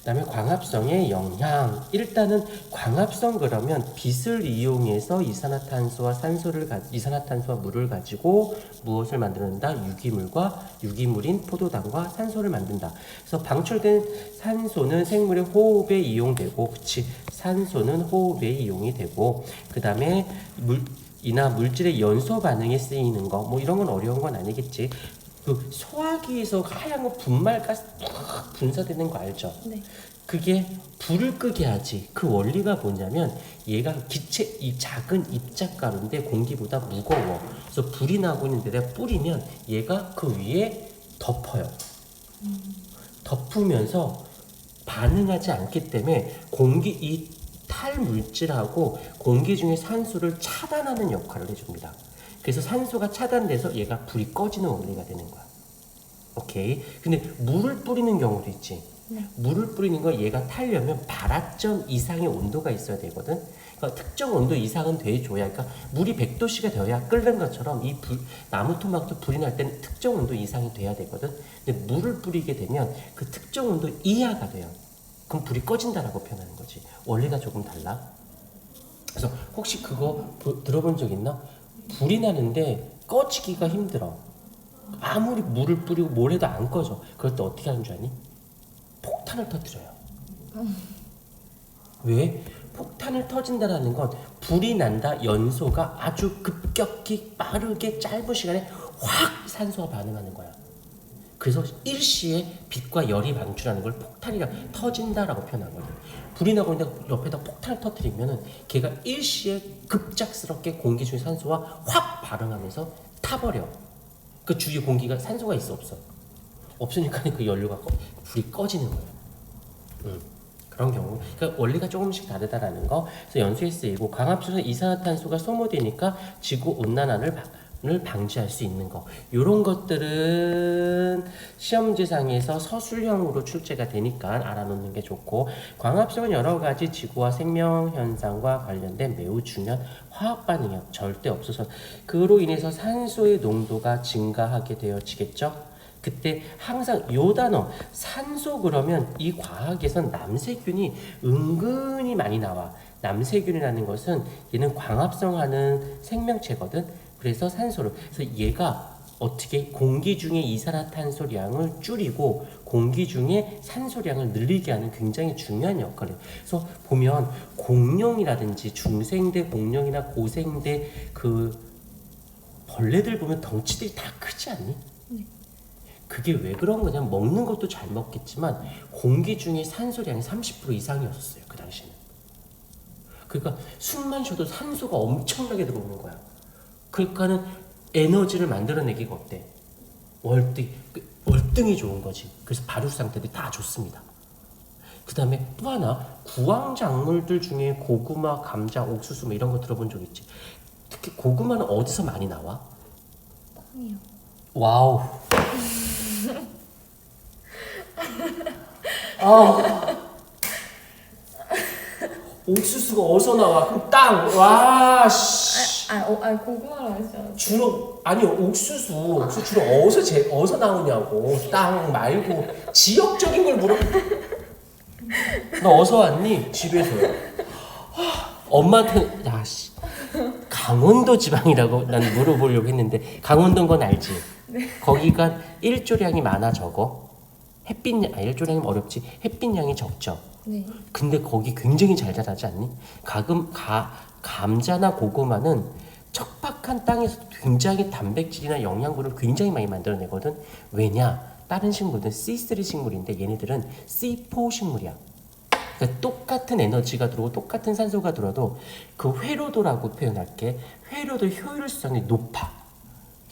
그다음에 광합성의 영향. 일단은 광합성 그러면 빛을 이용해서 이산화탄소와 산소를 가, 이산화탄소와 물을 가지고 무엇을 만드는다? 유기물과 유기물인 포도당과 산소를 만든다. 그래서 방출된 산소는 생물의 호흡에 이용되고, 그치? 산소는 호흡에 이용이 되고, 그다음에 물 이나 물질의 연소 반응에 쓰이는 거, 뭐 이런 건 어려운 건 아니겠지. 그 소화기에서 하얀 거 분말 가스 탁 분사되는 거 알죠? 네. 그게 불을 끄게 하지. 그 원리가 뭐냐면 얘가 기체 이 작은 입자 가루인데 공기보다 무거워. 그래서 불이 나고 있는데 내가 뿌리면 얘가 그 위에 덮어요. 덮으면서 반응하지 않기 때문에 공기 이 탈물질하고 공기 중에 산소를 차단하는 역할을 해줍니다. 그래서 산소가 차단돼서 얘가 불이 꺼지는 원리가 되는 거야. 오케이. 근데 물을 뿌리는 경우도 있지. 네. 물을 뿌리는 거 얘가 타려면 발화점 이상의 온도가 있어야 되거든. 그러니까 특정 온도 이상은 돼줘야, 그러니까 물이 100도씨가 되어야 끓는 것처럼 이 불, 나무 토막도 불이 날 때는 특정 온도 이상이 돼야 되거든. 근데 물을 뿌리게 되면 그 특정 온도 이하가 돼요. 그럼 불이 꺼진다라고 표현하는 거지. 원리가 조금 달라. 그래서 혹시 그거 보- 들어본 적 있나? 불이 나는데 꺼지기가 힘들어. 아무리 물을 뿌리고 뭘 해도 안 꺼져. 그럴 때 어떻게 하는 줄 아니? 폭탄을 터뜨려요. 왜? 폭탄을 터진다라는 건 불이 난다 연소가 아주 급격히 빠르게 짧은 시간에 확 산소와 반응하는 거야. 그래서 일시에 빛과 열이 방출하는 걸 폭탄이라 터진다라고 표현하거든. 불이 나고 있는데 옆에다 폭탄을 터뜨리면은 걔가 일시에 급작스럽게 공기 중에 산소와 확 반응하면서 타버려. 그 주위에 공기가 산소가 있어 없어? 없으니까 그 연료가 꺼, 불이 꺼지는 거예요. 음, 그런 경우. 그러니까 원리가 조금씩 다르다라는 거. 그래서 연소에 쓰이고 광합성에서 이산화탄소가 소모되니까 지구 온난화를 방- 을 방지할 수 있는 거. 이런 것들은 시험 문제상에서 서술형으로 출제가 되니까 알아놓는 게 좋고 광합성은 여러 가지 지구와 생명 현상과 관련된 매우 중요한 화학 반응이요. 절대 없어서 그로 인해서 산소의 농도가 증가하게 되어지겠죠. 그때 항상 요 단어 산소 그러면 이 과학에선 남세균이 은근히 많이 나와. 남세균이라는 것은 얘는 광합성하는 생명체거든. 그래서 산소를 그래서 얘가 어떻게 공기 중에 이산화탄소량을 줄이고 공기 중에 산소량을 늘리게 하는 굉장히 중요한 역할을 해요. 그래서 보면 공룡이라든지 중생대 공룡이나 고생대 그 벌레들 보면 덩치들이 다 크지 않니? 그게 왜 그런 거냐면 먹는 것도 잘 먹겠지만 공기 중에 산소량이 30% 이상이었어요 그 당시에는. 그러니까 숨만 쉬어도 산소가 엄청나게 들어오는 거야. 그러니까는 에너지를 만들어내기가 어때? 월등 그 월등히 좋은 거지. 그래서 발육 상태들이 다 좋습니다. 그 다음에 또 하나 구황 작물들 중에 고구마, 감자, 옥수수 뭐 이런 거 들어본 적 있지. 특히 고구마는 어디서 많이 나와? 땅이요. 와우. 아. 옥수수가 어디서 나와? 그럼 땅. 와, 씨. 아, 아, 어, 아 고구마라 했잖아. 주로 아니 옥수수 옥수수 주로 어디서 제 어디서 나오냐고 땅 말고 지역적인 걸 물어. 너 어디서 왔니? 집에서요. 하, 엄마한테 야씨 강원도 지방이라고 난 물어보려고 했는데 강원도인 건 알지? 거기가 일조량이 많아 적어. 햇빛 아 일조량이 어렵지. 햇빛량이 적죠. 네. 근데 거기 굉장히 잘 자라지 않니? 가끔 가, 감자나 고구마는 척박한 땅에서 굉장히 단백질이나 영양분을 굉장히 많이 만들어내거든. 왜냐? 다른 식물들은 C3 식물인데 얘네들은 C4 식물이야. 그러니까 똑같은 에너지가 들어오고 똑같은 산소가 들어도 그 회로도라고 표현할게. 회로도 효율성이 높아.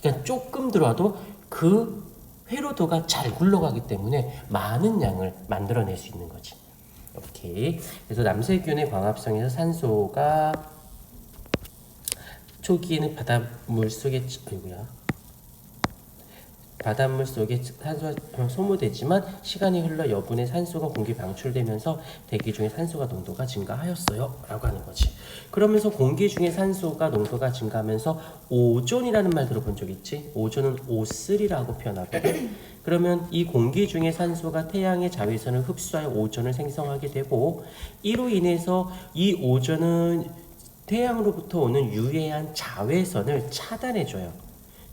그러니까 조금 들어와도 그 회로도가 잘 굴러가기 때문에 많은 양을 만들어낼 수 있는 거지. 오케이. 그래서 남세균의 광합성에서 산소가 초기에는 바닷물 속에 아이고야. 바닷물 속에 산소가 소모되지만 시간이 흘러 여분의 산소가 공기 방출되면서 대기 중에 산소가 농도가 증가하였어요. 라고 하는 거지. 그러면서 공기 중에 산소가 농도가 증가하면서 오존이라는 말 들어본 적 있지? 오존은 O3라고 표현하거든. 그러면 이 공기 중에 산소가 태양의 자외선을 흡수하여 오존을 생성하게 되고 이로 인해서 이 오존은 태양으로부터 오는 유해한 자외선을 차단해줘요.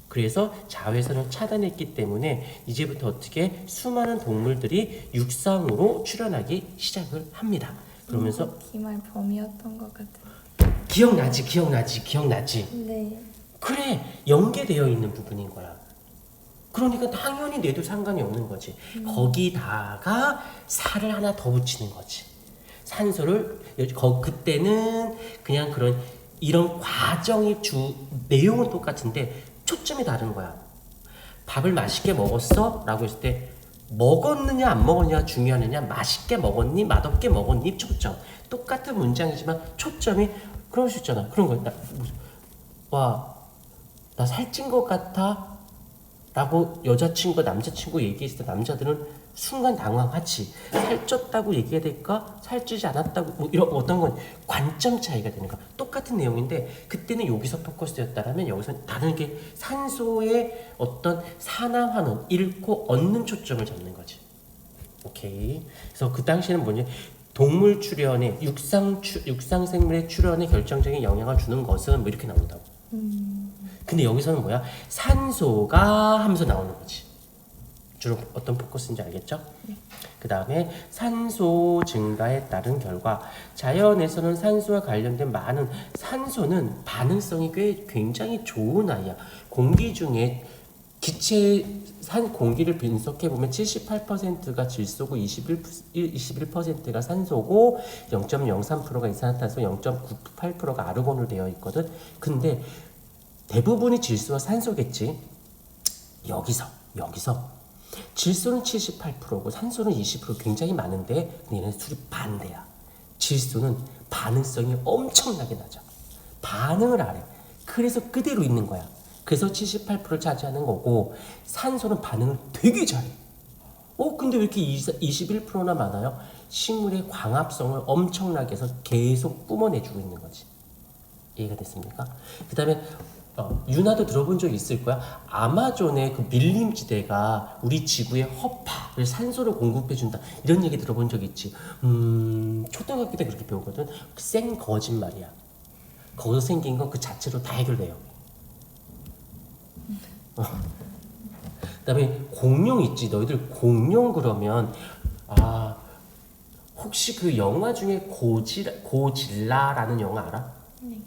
그래서 자외선을 차단했기 때문에 이제부터 어떻게 수많은 동물들이 육상으로 출현하기 시작을 합니다. 그러면서 기말 범이었던 것 같아요. 기억나지, 기억나지, 기억나지. 네. 그래 연계되어 있는 부분인 거야. 그러니까 당연히 뇌도 상관이 없는 거지. 거기다가 살을 하나 더 붙이는 거지. 산소를 여- 거, 그때는 그냥 그런 이런 과정이 주 내용은 똑같은데 초점이 다른 거야. 밥을 맛있게 먹었어? 라고 했을 때 먹었느냐 안 먹었느냐 중요하느냐 맛있게 먹었니 맛없게 먹었니 초점 똑같은 문장이지만 초점이 그럴 수 있잖아 그런 거야 나, 무슨- 와, 나 살찐 것 같아? 라고 여자친구, 남자친구 얘기했을 때 남자들은 순간 당황하지. 살쪘다고 얘기해야 될까? 살찌지 않았다고, 뭐 이런 어떤 건 관점 차이가 되는 거야. 똑같은 내용인데, 그때는 여기서 포커스였다면 여기서 다른 게 산소의 어떤 산화환원, 잃고 얻는 초점을 잡는 거지. 오케이. 그래서 그 당시에는 뭐냐? 동물 출현에 육상 추, 육상 생물의 출현에 결정적인 영향을 주는 것은 뭐 이렇게 나온다고. 근데 여기서는 뭐야? 산소가 하면서 나오는 거지. 주로 어떤 포커스인지 알겠죠? 그 다음에 산소 증가에 따른 결과 자연에서는 산소와 관련된 많은 산소는 반응성이 꽤 굉장히 좋은 아이야. 공기 중에 기체 산 공기를 분석해 보면 78%가 질소고 21 21%가 산소고 0.03%가 이산화탄소, 0.98%가 아르곤으로 되어 있거든. 근데 대부분이 질소와 산소겠지. 여기서 여기서 질소는 78%고 산소는 20% 굉장히 많은데 얘는 술이 반대야. 질소는 반응성이 엄청나게 낮아. 반응을 안 해. 그래서 그대로 있는 거야. 그래서 78%를 차지하는 거고 산소는 반응을 되게 잘해. 어 근데 왜 이렇게 21%나 많아요? 식물의 광합성을 엄청나게 해서 계속 뿜어내주고 있는 거지. 이해가 됐습니까? 그 다음에 어, 윤하도 들어본 적 있을 거야. 아마존의 그 밀림 지대가 우리 지구의 허파, 그래서 산소를 공급해 준다. 이런 얘기 들어본 적 있지. 음, 초등학교 때 그렇게 배우거든. 생 거짓말이야. 거기서 생긴 건 그 자체로 다 해결돼요. 어. 그다음에 공룡 있지. 너희들 공룡 그러면 아 혹시 그 영화 중에 고질 고질라라는 영화 알아? 네.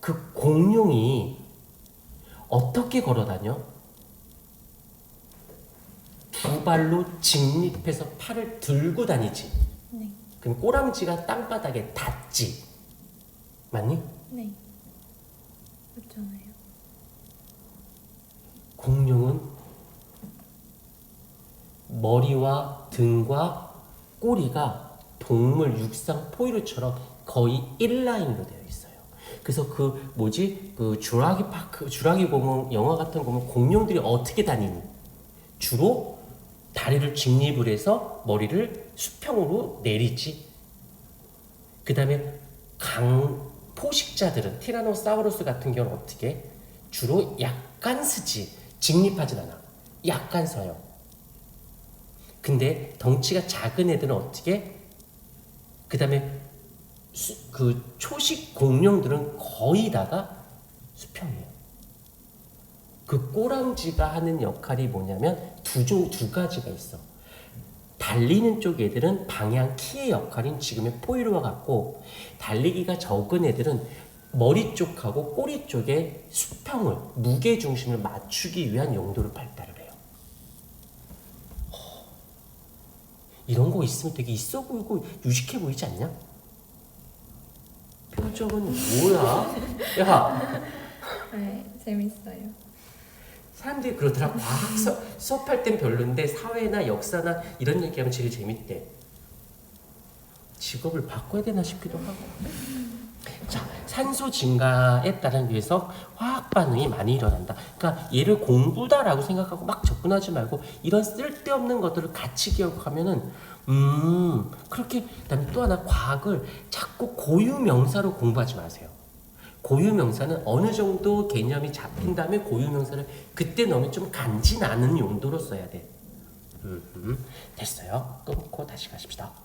그 공룡이 어떻게 걸어 다녀? 두 발로 직립해서 팔을 들고 다니지. 네. 그럼 꼬랑지가 땅바닥에 닿지. 맞니? 네. 맞잖아요. 공룡은 머리와 등과 꼬리가 동물 육상 포유류처럼 거의 일라인으로 되어 있어요. 그래서 그 뭐지? 그 주라기 파크 주라기 공원 영화 같은 거 보면 공룡들이 어떻게 다니니? 주로 다리를 직립을 해서 머리를 수평으로 내리지. 그 다음에 강 포식자들은 티라노사우루스 같은 경우는 어떻게? 주로 약간 쓰지. 직립하진 않아. 약간 서요. 근데 덩치가 작은 애들은 어떻게? 그 다음에 그 초식 공룡들은 거의 다가 수평이에요. 그 꼬랑지가 하는 역할이 뭐냐면 두, 종, 두 가지가 있어. 달리는 쪽 애들은 방향 키의 역할인 지금의 포유류와 같고 달리기가 적은 애들은 머리 쪽하고 꼬리 쪽에 수평을 무게 중심을 맞추기 위한 용도로 발달을 해요. 허, 이런 거 있으면 되게 있어 보이고 유식해 보이지 않냐? 표정은 뭐야? 야, 네. 재밌어요. 사람들이 그러더라. 과학 수, 수업할 땐 별론데 사회나 역사나 이런 얘기하면 제일 재밌대. 직업을 바꿔야 되나 싶기도 하고. 자, 산소 증가에 따른 위해서 화학 반응이 많이 일어난다. 그러니까 얘를 공부다라고 생각하고 막 접근하지 말고 이런 쓸데없는 것들을 같이 기억하면은 음 그렇게 그다음에 또 하나 과학을 자꾸 고유 명사로 공부하지 마세요. 고유 명사는 어느 정도 개념이 잡힌 다음에 고유 명사를 그때 넣으면 좀 간지 나는 용도로 써야 돼. 음, 음. 됐어요. 끊고 다시 가십시다.